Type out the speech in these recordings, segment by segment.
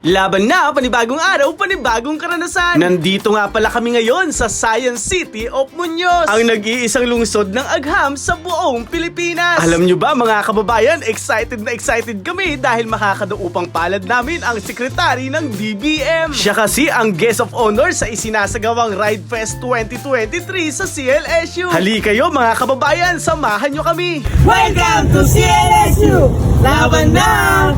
Laban na, panibagong araw, panibagong karanasan. Nandito nga pala kami ngayon sa Science City of Muñoz. Ang nag-iisang lungsod ng agham sa buong Pilipinas. Alam nyo ba mga kababayan, excited na excited kami dahil makakadaupang palad namin ang sekretary ng DBM. Siya kasi ang guest of honor sa isinasagawang Ride Fest 2023 sa CLSU. Hali kayo mga kababayan, samahan nyo kami. Welcome to CLSU! Laban na!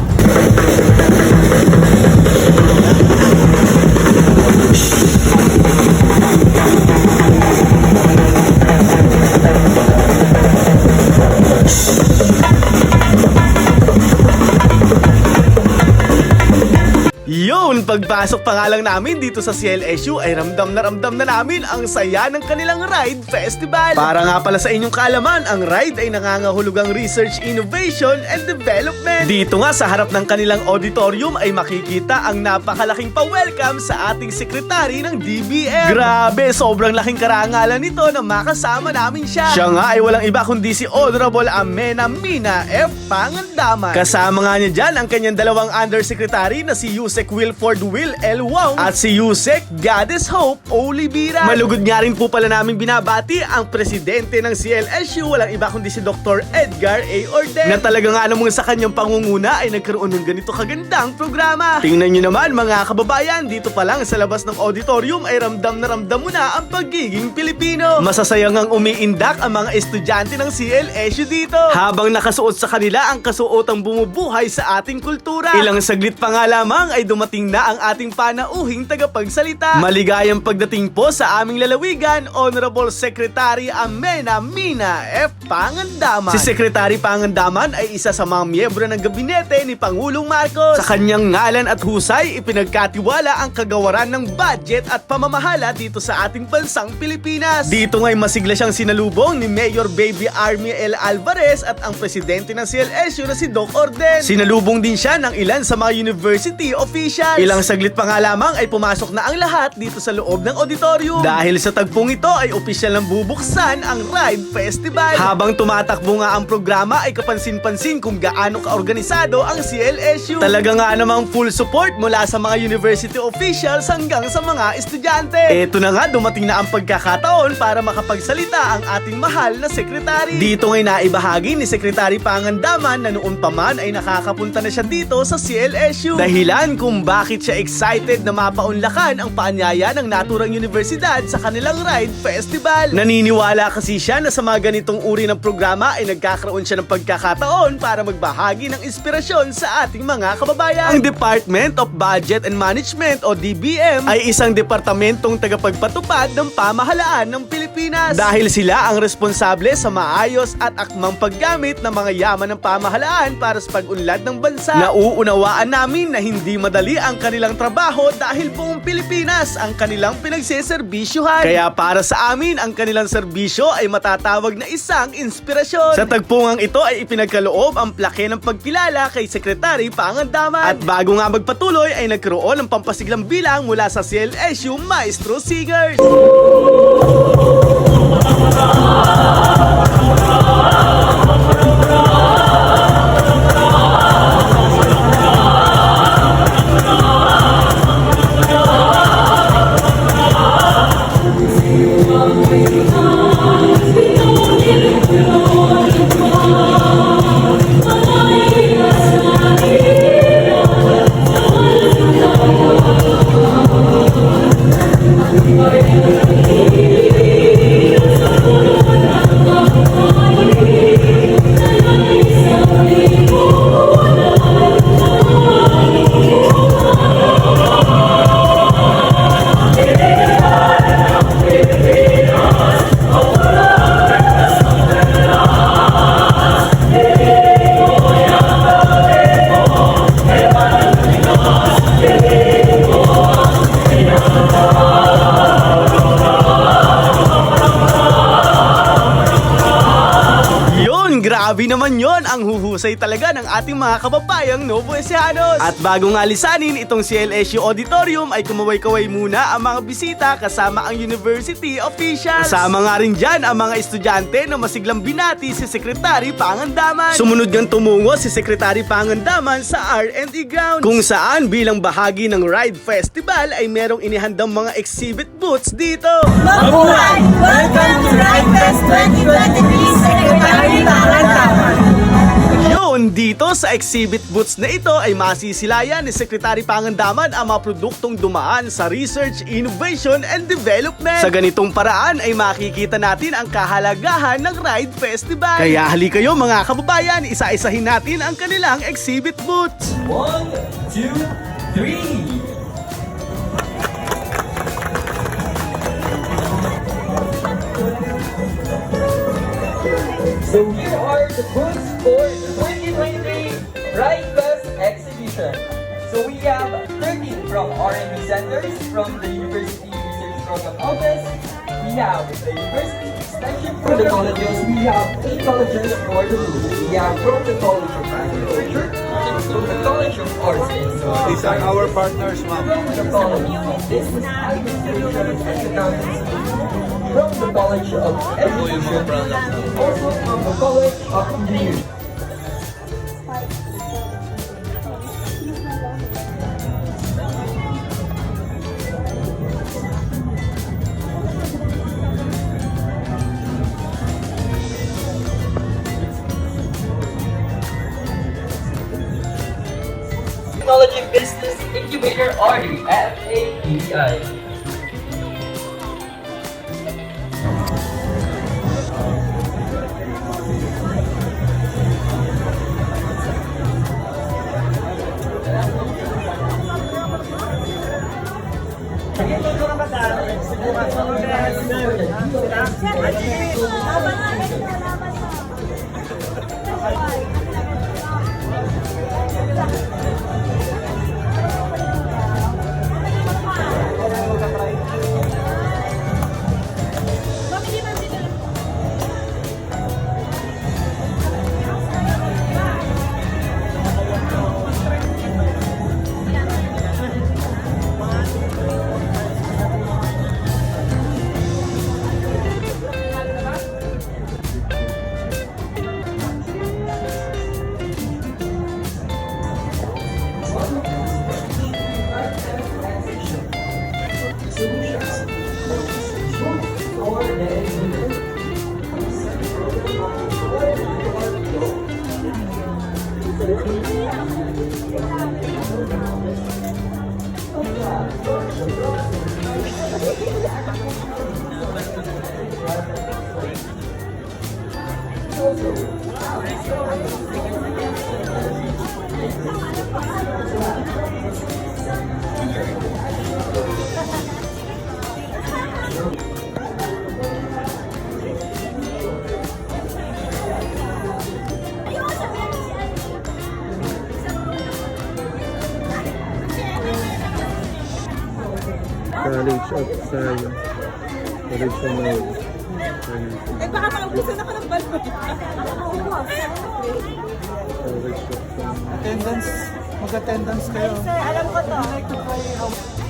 Pagpasok pa nga lang namin dito sa CLSU ay ramdam na ramdam na namin ang saya ng kanilang ride festival. Para nga pala sa inyong kaalaman, ang ride ay nangangahulugang research, innovation, and development. Dito nga sa harap ng kanilang auditorium ay makikita ang napakalaking pa-welcome sa ating sekretary ng DBM. Grabe, sobrang laking karangalan nito na makasama namin siya. Siya nga ay walang iba kundi si Honorable Amena Mina F. Pangandaman. Kasama nga niya dyan ang kanyang dalawang undersecretary na si Yusek Wilford Will L. Wong at si Yusek Goddess Hope Olivira. Malugod nga rin po pala namin binabati ang presidente ng CLSU, walang iba kundi si Dr. Edgar A. Orden na talaga nga namang sa kanyang pangunguna ay nagkaroon ng ganito kagandang programa. Tingnan nyo naman mga kababayan, dito pa lang sa labas ng auditorium ay ramdam na ramdam mo na ang pagiging Pilipino. Masasayang ang umiindak ang mga estudyante ng CLSU dito. Habang nakasuot sa kanila ang kasuotang bumubuhay sa ating kultura. Ilang saglit pa nga lamang ay dumating na ang ating panauhing tagapagsalita. Maligayang pagdating po sa aming lalawigan, Honorable Secretary Amena Mina F. Pangandaman. Si Secretary Pangandaman ay isa sa mga miyembro ng gabinete ni Pangulong Marcos. Sa kanyang ngalan at husay, ipinagkatiwala ang kagawaran ng budget at pamamahala dito sa ating bansang Pilipinas. Dito nga'y masigla siyang sinalubong ni Mayor Baby Army L. Alvarez at ang presidente ng CLSU na si Doc Orden. Sinalubong din siya ng ilan sa mga university officials. Ilang saglit pa nga lamang ay pumasok na ang lahat dito sa loob ng auditorium. Dahil sa tagpong ito ay opisyal ng bubuksan ang Ride Festival. Habang tumatakbo nga ang programa ay kapansin-pansin kung gaano kaorganisado ang CLSU. Talaga nga namang full support mula sa mga university officials hanggang sa mga estudyante. Eto na nga dumating na ang pagkakataon para makapagsalita ang ating mahal na sekretary. Dito ngay naibahagi ni Sekretary Pangandaman na noon pa man ay nakakapunta na siya dito sa CLSU. Dahilan kung bakit siya excited na mapaunlakan ang paanyaya ng naturang universidad sa kanilang Ride Festival. Naniniwala kasi siya na sa mga ganitong uri ng programa ay nagkakaroon siya ng pagkakataon para magbahagi ng inspirasyon sa ating mga kababayan. Ang Department of Budget and Management o DBM ay isang departamentong tagapagpatupad ng pamahalaan ng Pilipinas. Dahil sila ang responsable sa maayos at akmang paggamit ng mga yaman ng pamahalaan para sa pag-unlad ng bansa. Nauunawaan namin na hindi madali ang kanilang trabaho dahil buong Pilipinas ang kanilang pinagseserbisyuhan. Kaya para sa amin, ang kanilang serbisyo ay matatawag na isang inspirasyon. Sa tagpungang ito ay ipinagkaloob ang plake ng pagkilala kay Sekretary Pangandaman. At bago nga magpatuloy ay nagkaroon ng pampasiglang bilang mula sa CLSU Maestro Singers. Ang huhusay talaga ng ating mga kababayang Novo Ecianos. At bago nga lisanin itong CLSU Auditorium ay kumaway-kaway muna ang mga bisita kasama ang university officials. Kasama nga rin dyan ang mga estudyante na masiglang binati si Secretary Pangandaman. Sumunod ngang tumungo si Secretary Pangandaman sa R&E Grounds kung saan bilang bahagi ng Ride Festival ay merong inihandang mga exhibit booths dito. Mabuhay! Welcome to Ride Fest 2023, Secretary Pangandaman. Yun, dito sa exhibit booths na ito ay masisilayan ni Secretary Pangandaman ang mga produktong dumaan sa research, innovation, and development. Sa ganitong paraan ay makikita natin ang kahalagahan ng Ride Festival. Kaya hali kayo mga kababayan, isa-isahin natin ang kanilang exhibit booths. One, two, three. So here are the booths for 2023 Ride Fest exhibition. So we have 13 from R&D centers from the University Research Program Office. We have the University Extension for the colleges. We have eight colleges for the booth. We have from the College of Agriculture, from the College of Arts and Sciences. These are our partners, ma'am. From the College of Business Administration and Accountancy. From the College of Education. Also from the College of Engineering. Incubator RD FAPI. Knowledge. Eh, baka maubusan ako ng Science. attendance, mag-attendance kayo. Sir, alam ko to.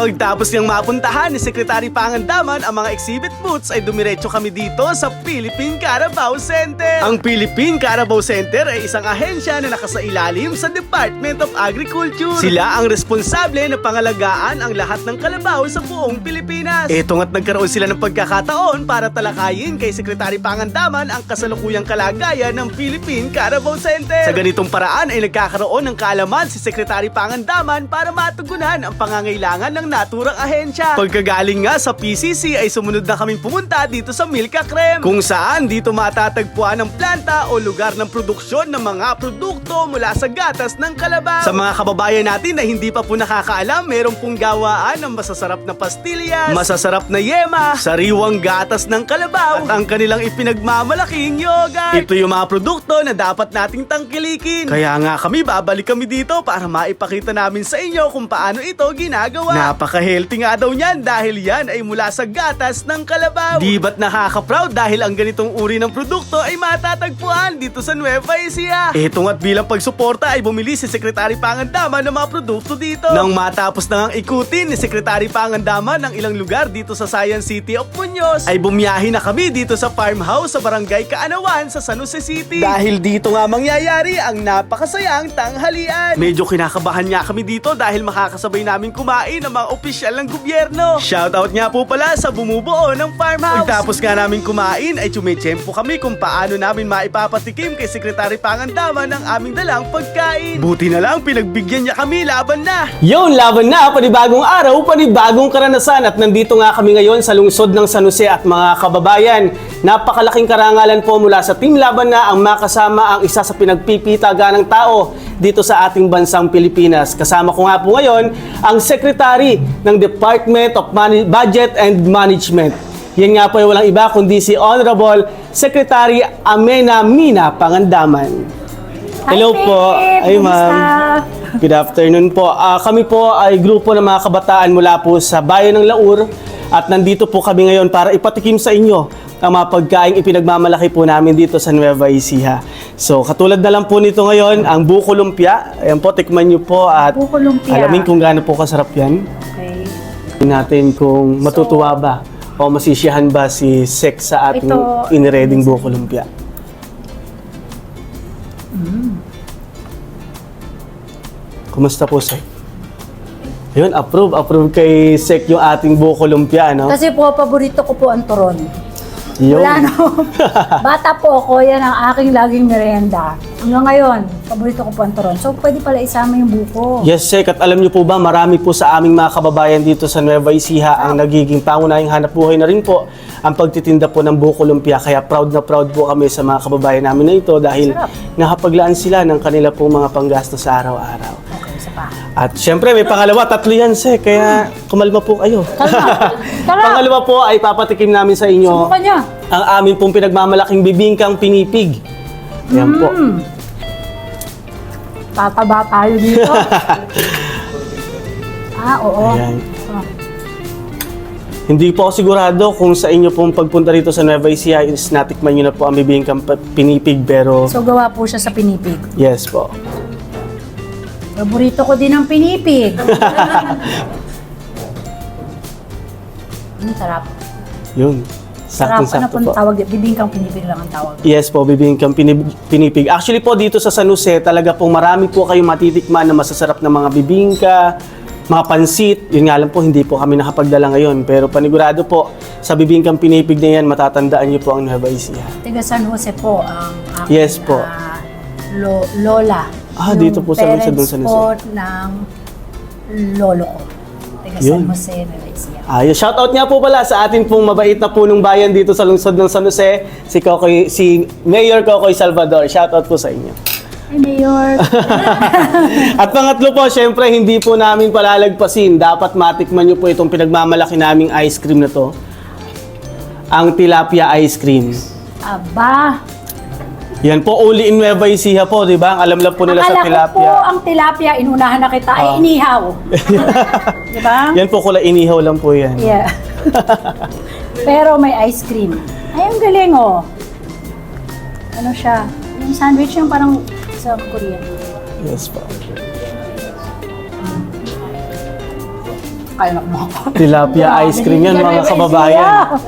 Pagtapos niyang mapuntahan ni Secretary Pangandaman ang mga exhibit booths ay dumiretso kami dito sa Philippine Carabao Center. Ang Philippine Carabao Center ay isang ahensya na nakasailalim sa Department of Agriculture. Sila ang responsable na pangalagaan ang lahat ng kalabaw sa buong Pilipinas. Ito nga't nagkaroon sila ng pagkakataon para talakayin kay Secretary Pangandaman ang kasalukuyang kalagayan ng Philippine Carabao Center. Sa ganitong paraan ay nagkakaroon ng kaalaman si Secretary Pangandaman para matugunan ang pangangailangan ng naturang ahensya. Pagkagaling nga sa PCC ay sumunod na kaming pumunta dito sa Milka Creme. Kung saan dito matatagpuan ang planta o lugar ng produksyon ng mga produkto mula sa gatas ng kalabaw. Sa mga kababayan natin na hindi pa po nakakaalam, meron pong gawaan ng masasarap na pastillas, masasarap na yema, sariwang gatas ng kalabaw, at ang kanilang ipinagmamalaking yogurt. Ito yung mga produkto na dapat nating tangkilikin. Kaya nga kami, babalik kami dito para maipakita namin sa inyo kung paano ito ginagawa. Napaka-healthy nga daw niyan dahil yan ay mula sa gatas ng kalabaw. Di ba't nakaka-proud dahil ang ganitong uri ng produkto ay matatagpuan dito sa Nueva Ecija. Ito nga't bilang pagsuporta ay bumili si Sekretary Pangandaman ng mga produkto dito. Nang matapos na ngang ikutin ni Sekretary Pangandaman ng ilang lugar dito sa Science City of Muñoz, ay bumiyahi na kami dito sa farmhouse sa Barangay Kaanawan sa San Jose City. Dahil dito nga mangyayari ang napakasayang tanghalian. Medyo kinakabahan nga kami dito dahil makakasabay namin kumain ng mga opisyal ng gobyerno. Shoutout nga po pala sa bumubuo ng farmhouse. Pagtapos nga namin kumain ay tsumechempo kami kung paano namin maipapatikim kay Sekretary Pangandaman ng aming dalang pagkain. Buti na lang pinagbigyan niya kami laban na. Yun, laban na, panibagong araw, panibagong karanasan at nandito nga kami ngayon sa lungsod ng San Jose at mga kababayan. Napakalaking karangalan po mula sa Team Laban na ang makasama ang isa sa pinagpipitaga ng tao dito sa ating bansang Pilipinas. Kasama ko nga po ngayon ang Ng Department of Mani- Budget and Management. Yan nga po ay walang iba kundi si Honorable Secretary Amena Mina Pangandaman. Hello Hi, po. Ay, ma'am. Kumusta? Good afternoon po. Ah, kami po ay grupo ng mga kabataan mula po sa bayan ng Laur at nandito po kami ngayon para ipatikim sa inyo ang mga pagkaing ipinagmamalaki po namin dito sa Nueva Ecija. So, katulad na lang po nito ngayon, ang buko lumpia. Ayan po, tikman nyo po at Buko lumpia. alamin kung gaano po kasarap yan. Tingnan natin kung matutuwa ba o masisiyahan ba si Sek sa ating Ito- inireding buko lumpia. Kumusta po, Sek? Ayun, approve. Approve kay Sek yung ating buko lumpia, no? Kasi po, paborito ko po ang turon. Yun. Wala no. Bata po ako, yan ang aking laging merienda. Hanggang ngayon, paborito ko po ang turon. So, pwede pala isama yung buko. Yes, Sek. At alam niyo po ba, marami po sa aming mga kababayan dito sa Nueva Ecija ang nagiging pangunahing hanap buhay na rin po ang pagtitinda po ng buko lumpia. Kaya proud na proud po kami sa mga kababayan namin na ito dahil Sarap. nakapaglaan sila ng kanila pong mga panggastos sa araw-araw. Pa. At syempre, may pangalawa, tatlo yan, Sek. Kaya kumalma po kayo. Kalma. Kalma. pangalawa po ay papatikim namin sa inyo Subukan niya. ang amin pong pinagmamalaking bibingkang pinipig. Yan po. Mm. Tataba tayo dito. ah, oo. Ayan. Ah. Hindi po ako sigurado kung sa inyo pong pagpunta rito sa Nueva Ecija is natikman nyo na po ang bibingkang pa- pinipig pero So, gawa po siya sa pinipig. yes po. Paborito ko din ang pinipig. Ang sarap. Yun. Sarap. Ano Saktong-sakto pong po. tawag? Bibingkang pinipig lang ang tawag. Yes po, bibingkang pinib- pinipig. Actually po dito sa San Jose, talaga pong marami po kayong matitikman na masasarap na mga bibingka, mga pansit. Yun nga lang po, hindi po kami nakapagdala ngayon. Pero panigurado po, sa bibingkang pinipig na yan, matatandaan niyo po ang Nueva Ecija. Taga San Jose po ang aking Yes po. ah, lo- lola. Ah, Yung dito po sa lungsod ng parents San Jose. po ng lolo ko. Taga Yun. San Jose, Nueva Ecija. Ayos. Shoutout nga po pala sa atin pong mabait na punong bayan dito sa lungsod ng San Jose, si Kokoy, si Mayor Kokoy Salvador. Shoutout po sa inyo. Hey, Mayor. At pangatlo po, syempre, hindi po namin palalagpasin. Dapat matikman nyo po itong pinagmamalaki naming ice cream na to. Ang tilapia ice cream. Aba. Yan po, uli in Nueva Ecija po, di ba? Ang alam lang po nila sa Akala ko po tilapia. ang tilapia, inunahan na kita, ay Ah. inihaw. Di ba? Yan po, kulay inihaw lang po yan. Yeah. Pero may ice cream. Ay, ang galing oh. Ano siya? Yung sandwich yung parang sa Korean. Yes po. Kaya na ako. Tilapia ice cream yan, mga kababayan.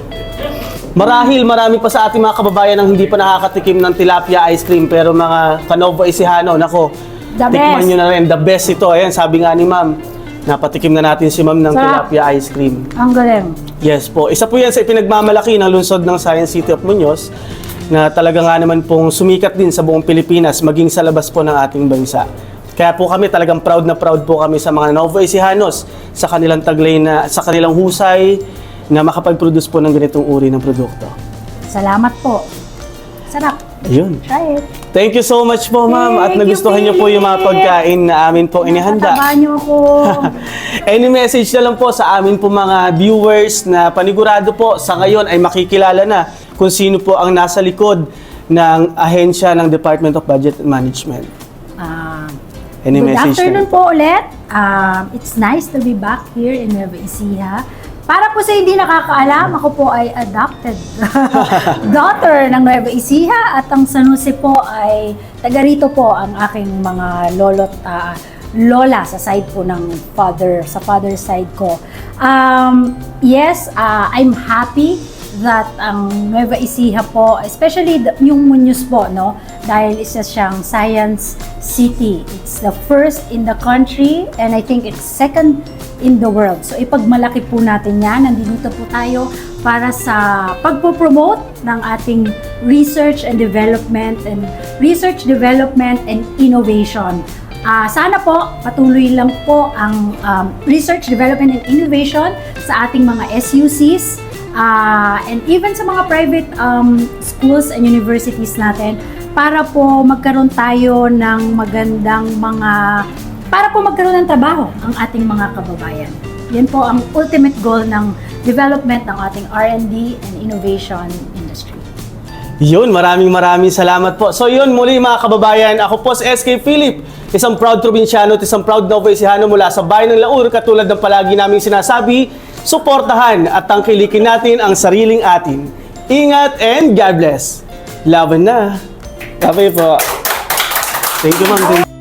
Marahil marami pa sa ating mga kababayan ang hindi pa nakakatikim ng tilapia ice cream pero mga Canova Ecijano, nako, The tikman best. nyo na rin. The best ito. Ayan, sabi nga ni ma'am, napatikim na natin si ma'am ng Sarap. tilapia ice cream. Ang galing. Yes po. Isa po yan sa ipinagmamalaki ng lungsod ng Science City of Muñoz na talaga nga naman pong sumikat din sa buong Pilipinas maging sa labas po ng ating bansa. Kaya po kami talagang proud na proud po kami sa mga Novo Ecijanos sa kanilang taglay na sa kanilang husay na makapag-produce po ng ganitong uri ng produkto. Salamat po. Sarap. Ayun. Try it. Thank you so much po, ma'am. At Thank you, nagustuhan niyo po yung mga Philip. pagkain na amin po inihanda. Nataba niyo ako. Any message na lang po sa amin po mga viewers na panigurado po sa ngayon ay makikilala na kung sino po ang nasa likod ng ahensya ng Department of Budget and Management. Ah, Any Good message afternoon na? po ulit. Um, it's nice to be back here in Nueva Ecija. Para po sa hindi nakakaalam, ako po ay adopted daughter ng Nueva Ecija at ang San Jose po ay taga rito po ang aking mga lolo't ah, lola sa side po ng father, sa father side ko. Um, yes, ah, I'm happy that ang Nueva Ecija po, especially the- yung Muñoz po, no? Dahil isa siyang science city. It's the first in the country and I think it's second in the world. So ipagmalaki po natin yan. Nandito po tayo para sa pagpo-promote ng ating research and development and research development and innovation. Ah, sana po patuloy lang po ang um, research, development, and innovation sa ating mga SUCs ah, and even sa mga private um, schools and universities natin para po magkaroon tayo ng magandang mga para po magkaroon ng trabaho ang ating mga kababayan. Yan po ang ultimate goal ng development ng ating R&D and innovation industry. Yun, maraming maraming salamat po. So yun, muli mga kababayan, ako po si SK Philip, isang proud probinsyano at isang proud Novo Ecijano mula sa bayan ng Laur, katulad ng palagi naming sinasabi, suportahan at tangkilikin natin ang sariling atin. Ingat and God bless. Laban na. Kape po. Thank you, ma'am.